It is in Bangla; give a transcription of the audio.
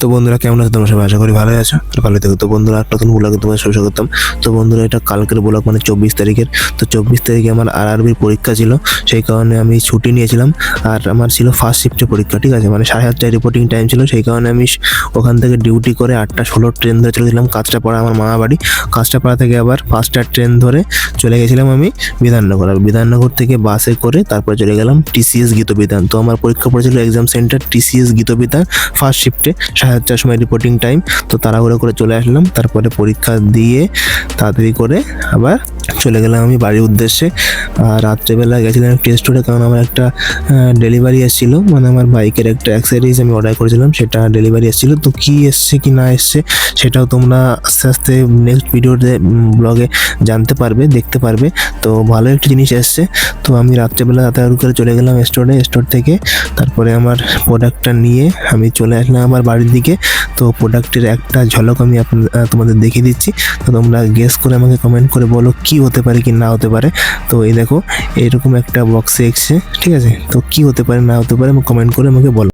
তো বন্ধুরা, কেমন আছো তোমরা সবাই? আশা করি ভালো আছো ভালো থেকো। তো বন্ধুরা, একটা নতুন ব্লগে তোমার সব করতাম তো বন্ধুরা, এটা কালকের ব্লগ মানে চব্বিশ তারিখের। তো চব্বিশ তারিখে আমার আর আরবির পরীক্ষা ছিল, সেই কারণে আমি ছুটি নিয়েছিলাম। আর আমার ছিল ফার্স্ট শিফটের পরীক্ষা, ঠিক আছে? মানে সাড়ে আটটায় রিপোর্টিং টাইম ছিল, সেই কারণে আমি ওখান থেকে ডিউটি করে আটটা ষোলো ট্রেন ধরে চলে গেছিলাম কাঁচরাপাড়া আমার মামা বাড়ি। কাঁচরাপাড়া থেকে আবার ফার্স্টটার ট্রেন ধরে চলে গেছিলাম আমি বিধাননগর। আর বিধাননগর থেকে বাসে করে তারপরে চলে গেলাম টিসিএস গীতবিধান তো আমার পরীক্ষা পড়েছিল এক্সাম সেন্টার টিসিএস গীতবিধান ফার্স্ট শিফটে সাড়ে আটটার সময় রিপোর্টিং টাইম তো তাড়াহুড়ো করে চলে আসলাম। তারপরে পরীক্ষা দিয়ে তাড়াতাড়ি করে আবার চলে গেলাম আমি বাড়ির উদ্দেশ্যে। আর রাত্রেবেলা গেছিলাম একটি স্টোরে কারণ আমার একটা ডেলিভারি এসেছিল। মানে আমার বাইকের একটা অ্যাক্সেসরিজ আমি অর্ডার করেছিলাম, সেটা ডেলিভারি এসেছিল। তো কী এসছে, কি না এসছে, সেটাও তোমরা আস্তে আস্তে নেক্সট ভিডিওতে ব্লগে জানতে পারবে, দেখতে পারবে। তো ভালো একটি জিনিস এসছে। তো আমি রাত্রেবেলা তাড়াতাড়ি করে চলে গেলাম স্টোরে স্টোর থেকে। তারপরে আমার প্রোডাক্টটা নিয়ে আমি চলে আসলাম আমার বাড়ির দিকে। তো প্রোডাক্টের একটা ঝলক আমি তোমাদের দেখিয়ে দিচ্ছি। তো তোমরা গেস করে আমাকে কমেন্ট করে বলো কি হতে পারে কি না হতে পারে। তো এই দেখো, এরকম একটা বক্সে এসছে, ঠিক আছে? তো কি হতে পারে না হতে পারে কমেন্ট করে আমাকে বলো।